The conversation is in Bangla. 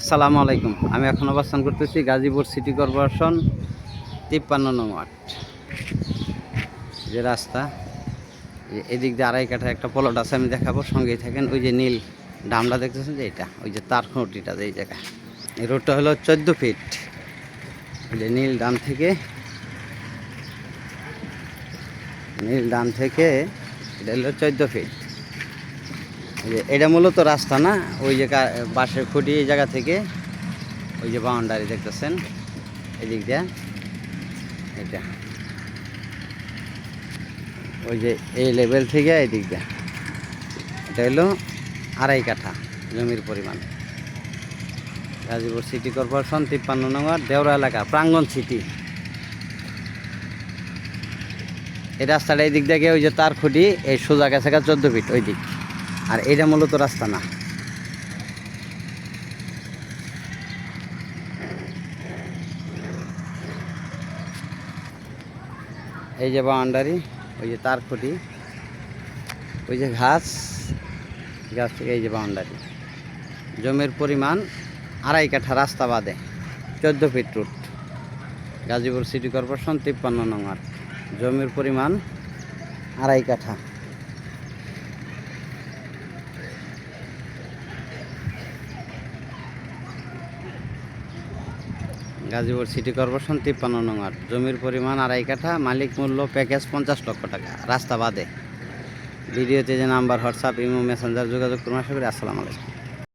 আসসালামু আলাইকুম। আমি এখন অবস্থান করতেছি গাজীপুর সিটি কর্পোরেশন তিপ্পান্ন নং ওয়ার্ড। যে রাস্তা এদিক দিয়ে আড়াই কাঠা একটা পলট আছে, আমি দেখাবো, সঙ্গেই থাকেন। ওই যে নীল ডামটা দেখতেছেন যে এটা, ওই যে তার খুঁটিটা যে এই জায়গায়। এই রোডটা হলো চোদ্দ ফিট ওই যে নীল ডান থেকে, নীল ডান থেকে এটা হলো চোদ্দ ফিট এটা মূলত রাস্তা না, ওই যে বাঁশের খুঁটি এই জায়গা থেকে, ওই যে বাউন্ডারি দেখতেছেন, এদিক দিয়ে, এটা। ওই যে এই লেভেল থেকে এদিক দিক দিয়ে। এটা হলো আড়াই কাঠা জমির পরিমাণ। গাজীপুর সিটি কর্পোরেশন, তিপ্পান্ন নম্বর, দেওরা এলাকা, প্রাঙ্গন সিটি। এই রাস্তাটা এই দিক থেকে ওই যে তার খুঁটি, এই সোজা গা চোদ্দ ফিট ওই দিক আর এটা মূলত রাস্তা না। এই যে বাউন্ডারি, ওই যে তার খুঁটি ওই যে ঘাস গাছ থেকে এই যে বাউন্ডারি। জমির পরিমাণ আড়াই কাঠা রাস্তা বাদে, চোদ্দ feet route. Gazipur city corporation তিপ্পান্ন নম্বর জমির পরিমাণ আড়াই কাঠা। গাজীপুর সিটি কর্পোরেশন তিপ্পান্ন আট জমির পরিমাণ আড়াই কাঠা, মালিক মূল্য প্যাকেজ পঞ্চাশ লক্ষ টাকা। রাস্তা বাদে। ভিডিওতে যে নাম্বার, হোয়াটসঅ্যাপ, ইমো, মেসেঞ্জার যোগাযোগ করুন আশা করি। আসসালামু আলাইকুম।